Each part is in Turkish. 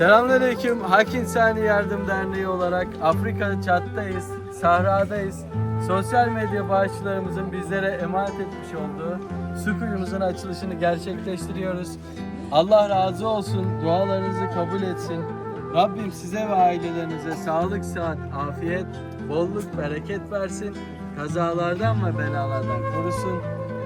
Selamünaleyküm. Hak İnsani Yardım Derneği olarak Afrika Çat'tayız, Sahra'dayız. Sosyal medya bağışçılarımızın bizlere emanet etmiş olduğu su kuyumuzun açılışını gerçekleştiriyoruz. Allah razı olsun, dualarınızı kabul etsin. Rabbim size ve ailelerinize sağlık, sıhhat, afiyet, bolluk, bereket versin. Kazalardan ve belalardan korusun.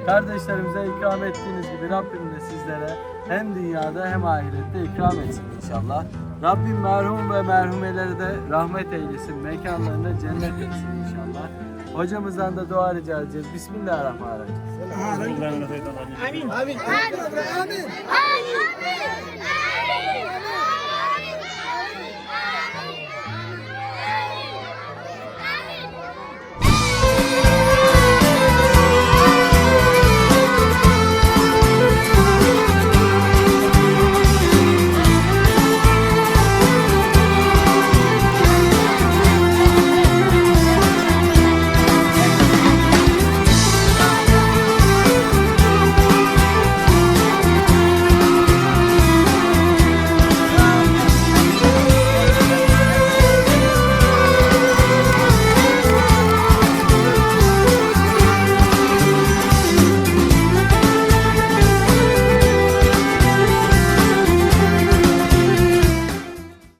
Kardeşlerimize ikram ettiğiniz gibi Rabbim de sizlere hem dünyada hem ahirette ikram etsin inşallah. Rabbim merhum ve merhumeleri de rahmet eylesin. Mekanlarını cennet etsin inşallah. Hocamızdan da dua rica edeceğiz. Bismillahirrahmanirrahim. Amin. Amin. Amin. Amin. Amin. Amin.